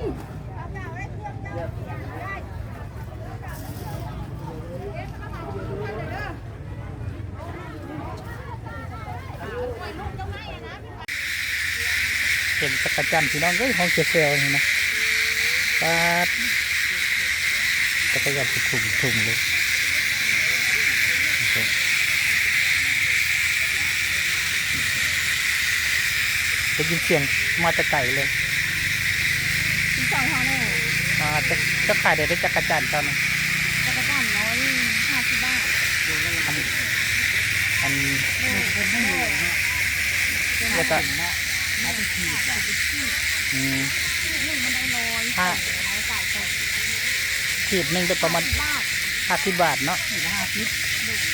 เห็นจักรจันพี่น้องเอ้ยห้องเจเซลนี่นะปาดจักรยานถุงถุงเลยได้ยินเสียงมาแต่ไก่เลย ชิ้นสองพอเลยมาจะจะขายได้ได้จักรจันทร์ตอนนั้นจักรจันทร์ร้อยห้าสิบบาทอันอันเป็นไม่อยู่นะแล้วก็มาเป็นขีดอะอืมหนึ่งมันได้ร้อยห้าร้อยจ่ายต่อขีดหนึ่งได้ประมาณบาทห้าสิบบาทเนาะขีดละห้าสิบ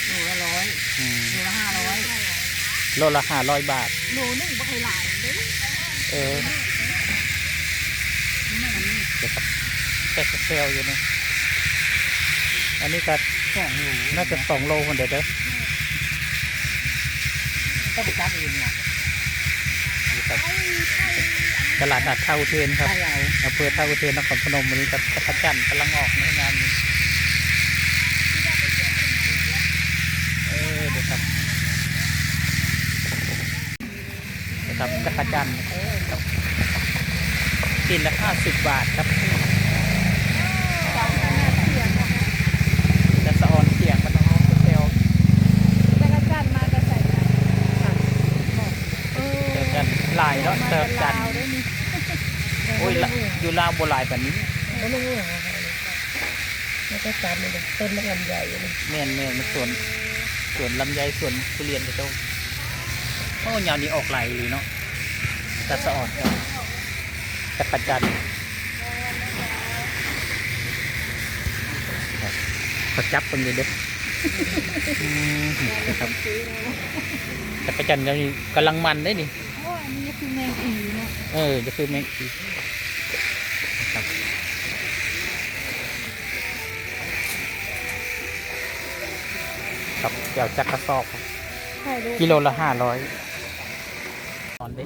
โลละร้อยอืมโลละห้าร้อยโลละห้าร้อยบาทโลหนึ่งบ่เคยหลายเด้เออเดี๋ยวครับ แต่เซลอยู่นี่อันนี้ก็สองโลน่าจะสองโลคนเดียวเด้อต้องไปจับเองนะนี่ครับตลาดนัดท่าอุเทนครับใช่เอาอำเภอท่าอุเทนนครพนมวันนี้กับจักรจันทร์กำลังออกในงานนี้เออเดี๋ยวครับเดี๋ยวครับจักรจันทร์ครับกินละห้าสิบบาทครับ สองพันห้าเสียง จะสะออนเสียงมันต้องเอาเซล จักรจันทร์มาจะใส่กันเออ เจอกันหลายเนาะเจอกัน ได้นี่ โอ้ยละอยู่ลาวโบหลายแบบนี้ไม่รู้แล้วก็จับเลยต้นมะลำใหญ่เลยแม่นแม่นมันสวนสวนลำไยสวนทุเรียนไปตรงโอ้ยาวนี้ออกไหลายเลยเนาะจะสะออนครับจักรจันทร์ครับเขาจับตรงนี้เด้ออืมนะครับจักรจันทร์ก็นี่กำลังมันได้นี่โอ้อันนี้คือแมงอีเนาะเออจะคือแมงอี ครับเดี๋ยวจักกระสอบครับถ่ายรูปกิโลละห้าร้อยตอนเด้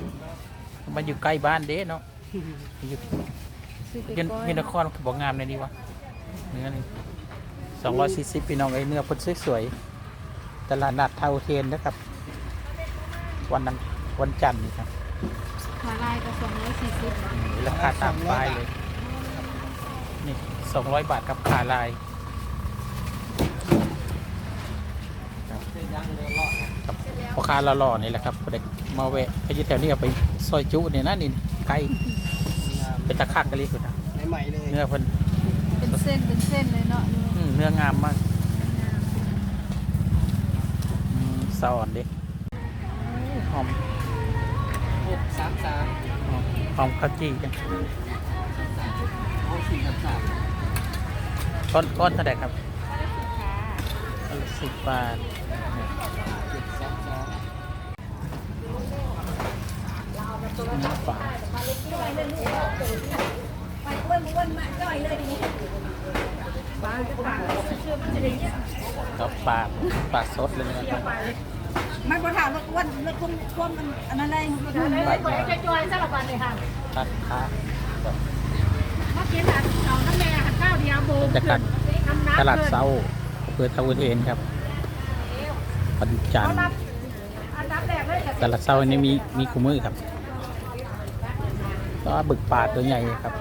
มันอยู่ใกล้บ้านเด้เนาะอยู่ซื้อไปยืนก่อนยืนนครบอกงามเลยดีวะเนื้อนี่สองร้อยสี่สิบพี่น้องไอ้เนื้อพดสวยๆตลาดนัดเทาเทนนะครับ วันนั้นวันจันทร์นี่ครับขาลายก็สองร้อยสี่สิบอืมราคาตามป้ายเลยนี่สองร้อยบาทกับขาลาย ครับครับพ่อค้าหล่อๆนี่แหละครับเด็กมาแวะไปอยึดแถวนี้เอาไปซอยจุเนี่ยนะนี่ไก่เป็นตะคักกะลิคุณนะใหม่ๆเลยเนื้อเพิ่นเป็นเส้นเป็นเส้นเลยเนาะอืมเนื้องามมากอืมสะอ่อนดิหอมหกสามสามหอมหอมข้าวจี้จังเอาสี่สามสามก้อนก้อนเท่าไหร่ครับ สิบบาทเจ็ดสองสองน้ำปลาครับปลาปลาสดเลยนะครับไม่พอถามว่าอ้วนแล้วคุ้มคุ้มมันอันนั้นเลยปลาคนจะจอยสลับกันเลยค่ะตัดขาครับเมื่อกี้หันเอาน้ำแม่หันข้าวเดียวโบบรรยากาศน้ำน้ำตลาดเศร้า อเปิดทาวเทนครับปันจันทร์แต่ลยตลาดเช้าอันนี้มีมีคู่มือครับก็บึกป่าตัวใหญ่ครับ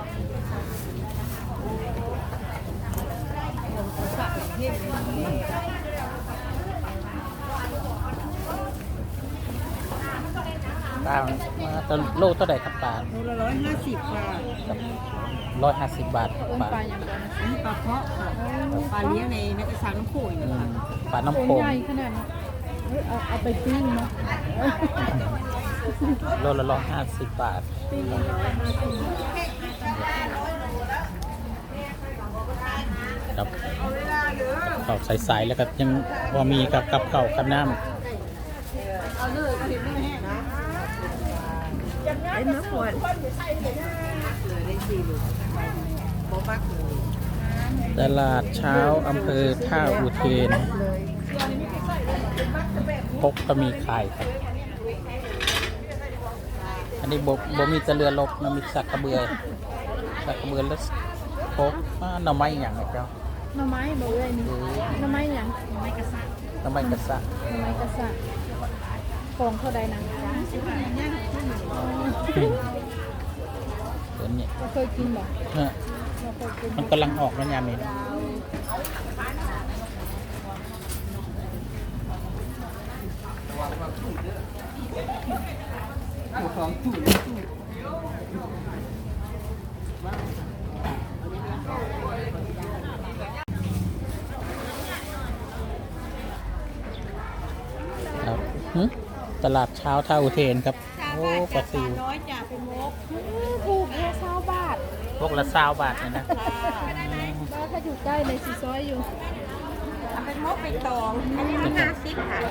ปลามาตัวโลเท่าไหร่ครับปลาโลละร้อยห้าสิบค่ะร้อยห้าสิบบาทครับต้นปลาปลาอย่างไรนี่ปลาเพาะค่ะปลาเลี้ยงในนักกระสังน้ำโขยอืนะคะมปลาน้ำตัวโขงใหญ่ขนาดนี้เฮ้ยเอาเอาไปปิ้งเนาะโลละร้อยห้าสิบบาทปิ้งร้อยห้าสิบครับข้าวใสๆแล้วก็ยังพอมีกับกับข้าวกับน้เอาเลยก็เห็นไม่แห้ง เอ็นน้ำขวดเลยได้สี่ลูกโบบักเลยำตลาดเช้าอำเภอท่าอุเทนเลยพกก็มีขายครับ อันนี้บบ่มีแตะเรือลบนะมีสักกระเบือสักกระเบือแล้วพกอ่าหน่อไม้อย่างไรเจ้าหน่อไม้บ่เอ้ยนี่เออหน่อไม้หยังหน่อไม้กระสับหน่อไม้กระสะหน่อไม้กระสับกองเท่าใดนะสิบบาทเนี่ย ตัวนี้เราเคยกินบ่เออเราเคยกินมันกำลังออกแล้วยามนี้นะของตู้ครับหึ ตลาดเช้าท่าอุเทนครับ โอ้ปลาซิวน้อยจ่าเป็นมกถูกแค่เช้าบาทพวกละซาวบาทเลยนะบ้านถ้าอยู่ใกล้ในซีซอยอยู่เอาเป็นมกเป็นตองอันนี้มันห้าสิบค่ะ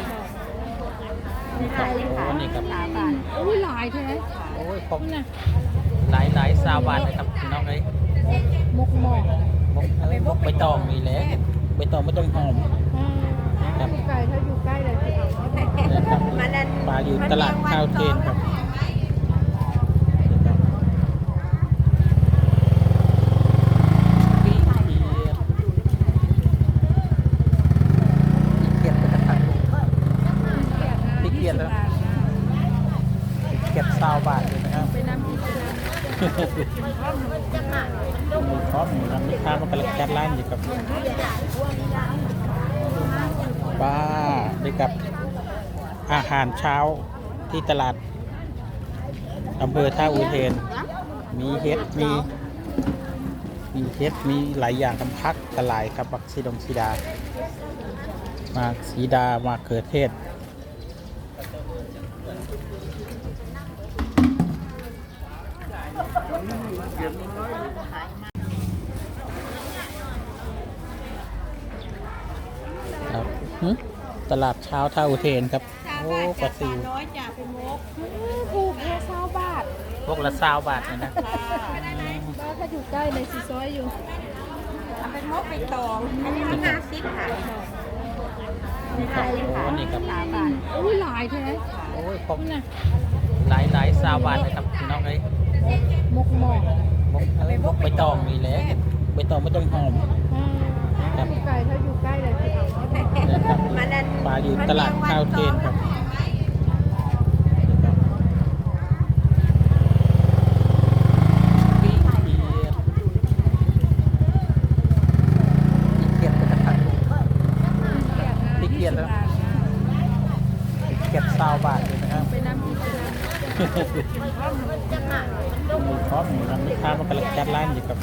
นี่ครับโอ้นี่ครับสามบาทอุ้ยหลายแท้โอ้ยพกนี่นะหลายหลายซาวบาทเลยครับพี่น้องเอ้ยมกหมอกบกเอ้ยบกใบตองนี่แหละใบตองไม่ต้องหอม ตลาดข้าวเทนครับปีเกียรเกียรเป็นอะไรปีเกียรแล้วเก็บซาวบาทเลยนะครับไปน้ำพริกนะมีพร้อมมีน้ำมีข้าวมันกำลังจัดร้านอยู่กับป้าด้วยกับอาหารเช้า ที่ตลาดอำเภอท่าอุเทน มีเฮ็ดมี มีเฮ็ดมีหลายอย่างทำพักกระหลายครับบักซีดงซีดา มากสีดามาเขือเทศครับหึตลาดเช้าท่าอุเทนครับ โอ้บาทปลาจากซิวน้อยจ่าเป็นมกถูกแค่เช้าบาทพวกละซาวบาทเลยนะค่ะบ้านถ้าอยู่ใกล้ในซีซอยอยู่เอาเป็นมกเป็นตอง อันนี้มันห้าสิบค่ะนี่ครับโอ้นี่ครับ สามบาทอุ้ยหลายแท้โอ้ยพกนี่นะหลายหลายซาวบาทเลยครับพี่น้องเอ้ยมกหมอกบกเอ้ยบกใบตองนี่แหละใบตองไม่ต้องหอมถ้าอยู่ไกลถ้าอยู่ใกล้เลยคือเอานะครับมันนั่น ปลาอยู่ตลาดข้าวเทนครับปีเกียรปีเกียรเป็นอะไรปีเกียรแล้วเก็บซาวบาทเลยนะครับไปน้ำพริกนะมีพร้อมมีน้ำมีข้าวมันกำลังจัดร้านอยู่กับ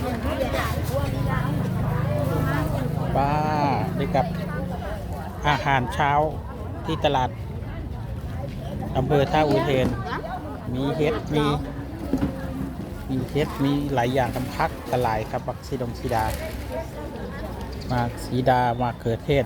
ป้าด้วยกับ อาหารเช้าที่ตลาดอำเภอท่าอุเทน มีเฮ็ดมี มีเฮ็ดมีหลายอย่างทำพักกระหลายครับบักซีดงซีดา มากซีดามากเขือเทศ